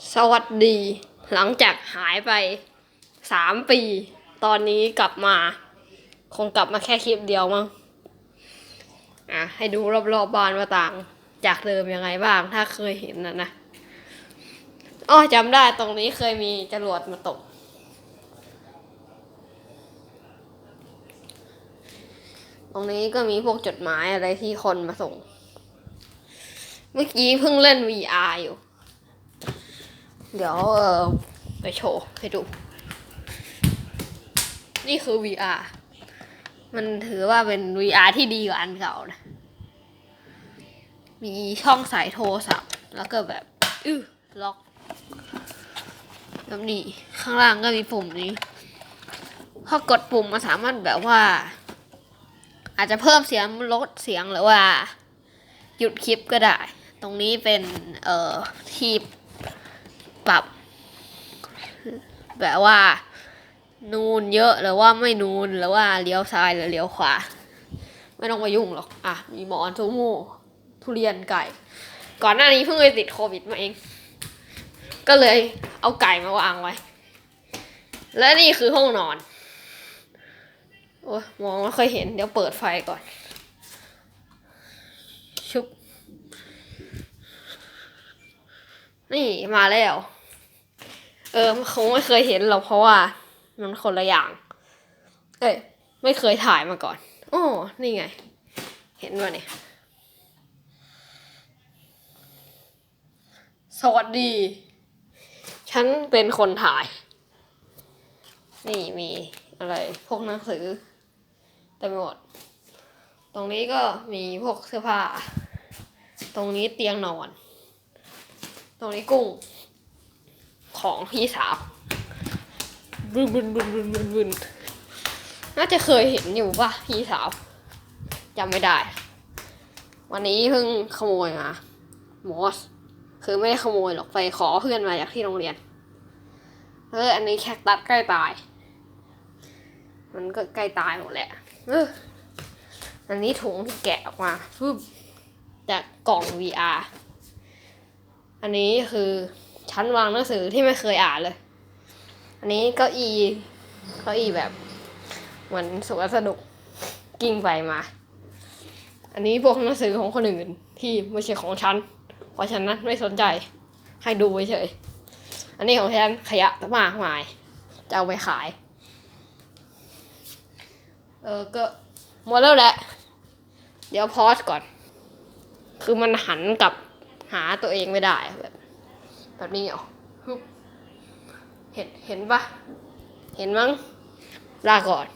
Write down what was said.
สวัสดี หลังจากหายไปสามปี ตอนนี้กลับมา คงกลับมาแค่คลิปเดียวมั้งอะให้ดูรอบๆบบ้านว่าต่าง จากเดิมยังไงบ้าง ถ้าเคยเห็นนะนะอ้อจำได้ตรงนี้เคยมีจรวดมาตก ตรงนี้ก็มีพวกจดหมายอะไรที่คนมาส่ง เมื่อกี้เพิ่งเล่น VR อยู่ เดี๋ยวเออไปโชว์ให้ดู นี่คือ VR มันถือว่าเป็น VR ที่ดีกว่าอันเก่านะ มีช่องสายโทรศัพท์ แล้วก็แบบ อื้อล็อกแบบนี้ข้างล่างก็มีปุ่มนี้พอกดปุ่มมาสามารถแบบว่า อาจจะเพิ่มเสียงลดเสียงหรือว่า หยุดคลิปก็ได้ ตรงนี้เป็น เอ่อที่ ปรับ แบบว่า นูนเยอะหรือว่าไม่นูนหรือว่าเลี้ยวซ้ายหรือเลี้ยวขวา ไม่ต้องไปยุ่งหรอก อะ มีหมอนทุมูทุเรียนไก่ ก่อนหน้านี้เพิ่งไปติดโควิดมาเอง ก็เลยเอาไก่มาวางไว้ และนี่คือห้องนอน โอ้ยมองไม่ค่อยเห็น เดี๋ยวเปิดไฟก่อน ชุบ นี่มาแล้ว เออคงไม่เคยเห็นหรอกเพราะว่า มันคนละอย่าง เอ้ยไม่เคยถ่ายมาก่อนโอ้นี่ไง เห็นป่ะเนี่ยสวัสดี ฉันเป็นคนถ่าย นี่มีอะไร พวกหนังสือเต็มไปหมด ตรงนี้ก็มีพวกเสื้อผ้า ตรงนี้เตียงนอน ตรงนี้กุ้ง ของพี่สาวบึนบึนบึนบึนบึนบึนน่าจะเคยเห็นอยู่ป่ะพี่สาวจำไม่ได้ วันนี้เพิ่งขโมยมามอส คือไม่ได้ขโมยหรอกไปขอเพื่อนมาจากที่โรงเรียนเอออันนี้แคคตัสใกล้ตาย มันก็ใกล้ตายหมดแหละเอออันนี้ถุงที่แกะออกมาฟึบจากกล่อง VR อันนี้คือชั้นวางหนังสือที่ไม่เคยอ่านเลย อันนี้เก้าอี้เก้าอี้แบบ เหมือนสวนสนุกกิ้งไปมา อันนี้พวกหนังสือของคนอื่นที่ไม่ใช่ของฉัน เพราะฉะนั้นไม่สนใจให้ดูเฉย อันนี้ของฉันขยะมากมาย จะเอาไปขาย เออก็หมดแล้วแหละ เดี๋ยวพอสก่อน คือมันหันกับ หาตัวเองไม่ได้แบบแบบนี้เหรอเห็นเห็นปะเห็นมั้งลาก่อน